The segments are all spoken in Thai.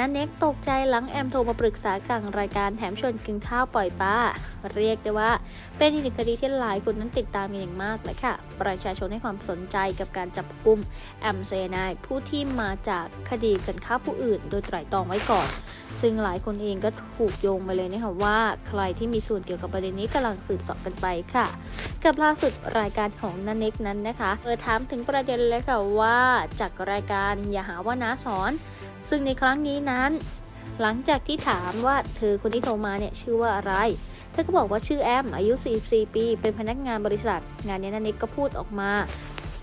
นันเน็กตกใจหลังแอมโทรมาปรึกษากลางรายการแถมชวนกินข้าวปล่อยปลาเรียกได้ว่า เป็นอีกหนึ่งคดีที่หลายคนนั้นติดตามกันอย่างมากเลยค่ะ ประชาชนให้ความสนใจกับการจับกุมแอมเซนายผู้ที่มาจากคดีกันฆ่าผู้อื่น โดยไตร่ตรองไว้ก่อน ซึ่งหลายคนเองก็ถูกโยงไปเลยนะคะว่าใครที่มีส่วนเกี่ยวกับประเด็นนี้กำลังสืบสอบกันไปค่ะ กับล่าสุดรายการของนันเน็กนั้นนะคะเออถามถึงประเด็นเลยค่ะว่าจากรายการอย่าหาว่าน้าสอน ซึ่งในครั้งนี้นั้น หลังจากที่ถามว่าเธอคนที่โทรมาเนี่ยชื่อว่าอะไรเธอก็บอกว่าชื่อแอม อายุ 44 ปี เป็นพนักงานบริษัท งานนี้นันเน็กก็พูดออกมา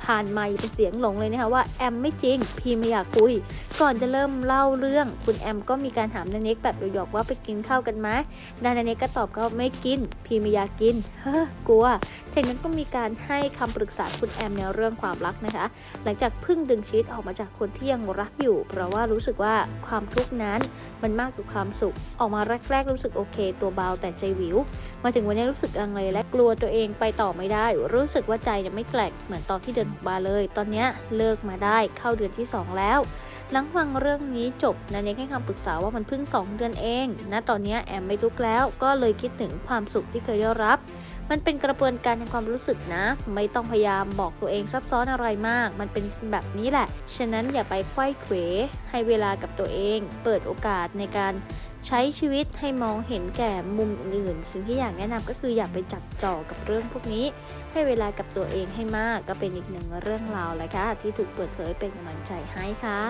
ผ่านไมค์เป็นเสียงหลงเลยนะคะว่าแอมไม่จริง พี่ไม่อยากคุย ก่อนจะเริ่มเล่าเรื่อง คุณแอมก็มีการถามนันเน็กแบบหยอกๆว่าไปกินข้าวกันไหมนันเน็กก็ตอบก็ไม่กิน พี่ไม่อยากกิน เฮ้อกลัวจากนั้นก็มีการให้คำปรึกษาคุณแอมในเรื่องความรักนะคะ หลังจากพิ่งดึงชีวิตออกมาจากคนที่ยังรักอยู่ เพราะว่ารู้สึกว่าความทุกข์นั้นมันมากกว่าความสุข ออกมาแรก ๆ รู้สึกโอเค ตัวเบาแต่ใจวิวมาถึงวันนี้รู้สึกลังเลและกลัวตัวเองไปต่อไม่ได้ รู้สึกว่าใจเนี่ยไม่แกลกเหมือนตอนที่เดินออกมาเลย ตอนนี้เลิกมาได้เข้าเดือนที่ 2 แล้ว หลังฟังเรื่องนี้จบนันเน็กให้คำปรึกษาว่ามันเพิ่ง 2 เดือนเอง ณตอนนี้แอมไม่ทุกข์แล้ว ก็เลยคิดถึงความสุขที่เคยได้รับมันเป็นกระบวนการทางความรู้สึกนะ ไม่ต้องพยายามบอกตัวเองซับซ้อนอะไรมาก มันเป็นแบบนี้แหละ ฉะนั้นอย่าไปไขว้เขวให้เวลากับตัวเอง เปิดโอกาสในการ ใช้ชีวิตให้มองเห็นแก่มุมอื่นๆ สิ่งที่อยากแนะนำก็คืออย่าไปจับจ่อกับเรื่องพวกนี้ ให้เวลากับตัวเองให้มากก็เป็นอีกหนึ่งเรื่องราวเลยค่ะที่ถูกเปิดเผยเป็นกำลังใจให้ค่ะ